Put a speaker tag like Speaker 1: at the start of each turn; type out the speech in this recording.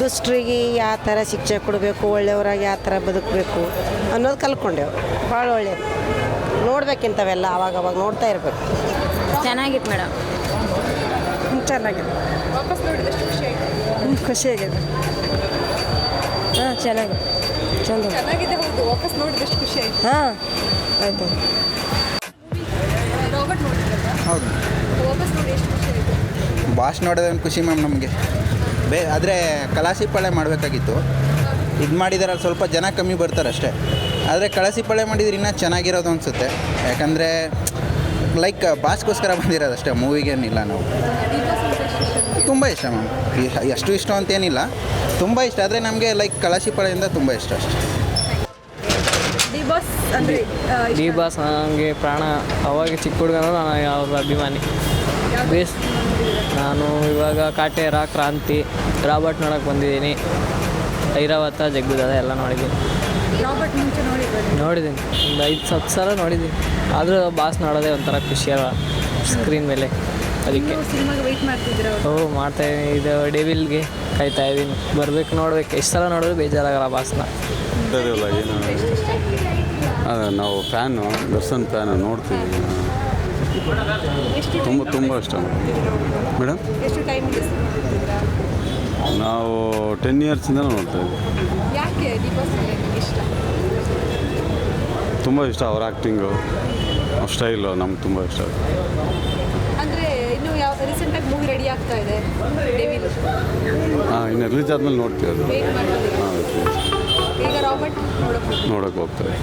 Speaker 1: ದುಷ್ಟರಿಗೆ ಯಾವ ಥರ ಶಿಕ್ಷೆ ಕೊಡಬೇಕು ಒಳ್ಳೆಯವ್ರಾಗ ಯಾವ ಥರ ಬದುಕಬೇಕು ಅನ್ನೋದು ಕಲ್ತ್ಕೊಂಡೆವು. ಭಾಳ ಒಳ್ಳೆಯದು ನೋಡ್ಬೇಕಿಂತವೆಲ್ಲ ಅವಾಗ ಅವಾಗ ನೋಡ್ತಾ ಇರಬೇಕು.
Speaker 2: ಚೆನ್ನಾಗಿತ್ತು ಮೇಡಮ್.
Speaker 1: ಚೆನ್ನಾಗಿದೆ.
Speaker 3: ಖುಷಿ
Speaker 1: ಖುಷಿಯಾಗಿದೆ ಹಾಂ ಚೆನ್ನಾಗಿದೆ. ಚಂದ.
Speaker 3: ಚೆನ್ನಾಗಿದೆ ಹೌದು. ವಾಪಸ್ ನೋಡಿದಷ್ಟು ಖುಷಿ ಆಯ್ತು?
Speaker 1: ಹಾಂ ಆಯಿತು.
Speaker 4: ಹೌದು. ಬಾಷ್ ನೋಡೋದೇ ಒಂದು ಖುಷಿ ಮ್ಯಾಮ್ ನಮಗೆ. ಬೇ, ಆದರೆ ಕಲಾಸಿಪಾಳ್ಯ ಮಾಡಬೇಕಾಗಿತ್ತು. ಇದು ಮಾಡಿದಾರೆ ಸ್ವಲ್ಪ ಜನ ಕಮ್ಮಿ ಬರ್ತಾರೆ ಅಷ್ಟೇ. ಆದರೆ ಕಳಸಿಪಾಳ್ಯ ಮಾಡಿದ್ರೆ ಇನ್ನೂ ಚೆನ್ನಾಗಿರೋದು ಅನಿಸುತ್ತೆ. ಯಾಕಂದರೆ ಲೈಕ್ ಬಾಸ್ಗೋಸ್ಕರ ಬಂದಿರೋದು ಅಷ್ಟೇ, ಮೂವಿಗೇನಿಲ್ಲ ನಾವು. ತುಂಬ ಇಷ್ಟ ಮ್ಯಾಮ್ ಎಷ್ಟು ಇಷ್ಟ ಅಂತೇನಿಲ್ಲ ತುಂಬ ಇಷ್ಟ, ಆದರೆ ನಮಗೆ ಲೈಕ್ ಕಳಸಿಪಾಳ್ಯದಿಂದ ತುಂಬ ಇಷ್ಟ ಅಷ್ಟೇ.
Speaker 3: ಡಿ ಬಾಸ್ ಅಂದ್ರೆ ಆ, ಇಷ್ಟ?
Speaker 5: ಡಿ ಬಾಸ್ ನನಗೆ ಪ್ರಾಣ ಅವಾಗ ಚಿಕ್ಕ ಹುಡುಗನ ನಾನು ಅವ್ರ ಅಭಿಮಾನಿ. ಬೇಸ್ ನಾನು ಇವಾಗ ಕಾಟೇರ ಕ್ರಾಂತಿ ರಾಬರ್ಟ್ ನೋಡೋಕೆ ಬಂದಿದ್ದೀನಿ. ಐರಾವತ ಜಗ್ಗುದಾದ ಎಲ್ಲ ನೋಡಿದ್ದೀನಿ. ನೋಡಿದ್ದೀನಿ. ಒಂದು ಐದು ಹತ್ತು ಸಲ ನೋಡಿದ್ದೀನಿ. ಆದರೂ ಬಾಸ್ ನೋಡೋದೇ ಒಂಥರ ಖುಷಿ ಅಲ್ಲ ಸ್ಕ್ರೀನ್ ಮೇಲೆ. ಅದಕ್ಕೆ. ಓ ಮಾಡ್ತಾಯಿದ್ದೀನಿ ಇದು ಡೇವಿಲ್ಗೆ ಕಾಯ್ತಾ ಇದ್ದೀನಿ ಬರಬೇಕು ನೋಡ್ಬೇಕು. ಎಷ್ಟು ಸಲ ನೋಡಿದ್ರು ಬೇಜಾರಾಗಲ್ಲ ಬಾಸ್ನ.
Speaker 6: ಗೊತ್ತಿಲ್ಲ ಏನು ಅದೇ ನಾವು ಫ್ಯಾನು ದರ್ಶನ್ ಫ್ಯಾನು ನೋಡ್ತೀವಿ. ತುಂಬ ತುಂಬ ಇಷ್ಟ ಮೇಡಮ್? ನಾವು ಟೆನ್ ಇಯರ್ಸಿಂದ ನೋಡ್ತಾ ಇದ್ದೀವಿ. ತುಂಬ ಇಷ್ಟ ಅವ್ರ ಆ್ಯಕ್ಟಿಂಗು ಅವ್ರ ಸ್ಟೈಲು ನಮ್ಗೆ ತುಂಬ ಇಷ್ಟ. ಹಾಂ ಇನ್ನು ರಿಲೀಸ್ ಆದಮೇಲೆ ನೋಡ್ತೀವಿ ಅದು. ಹಾಂ
Speaker 3: ನೋಡೋಕೆ
Speaker 6: ಹೋಗ್ತೇವೆ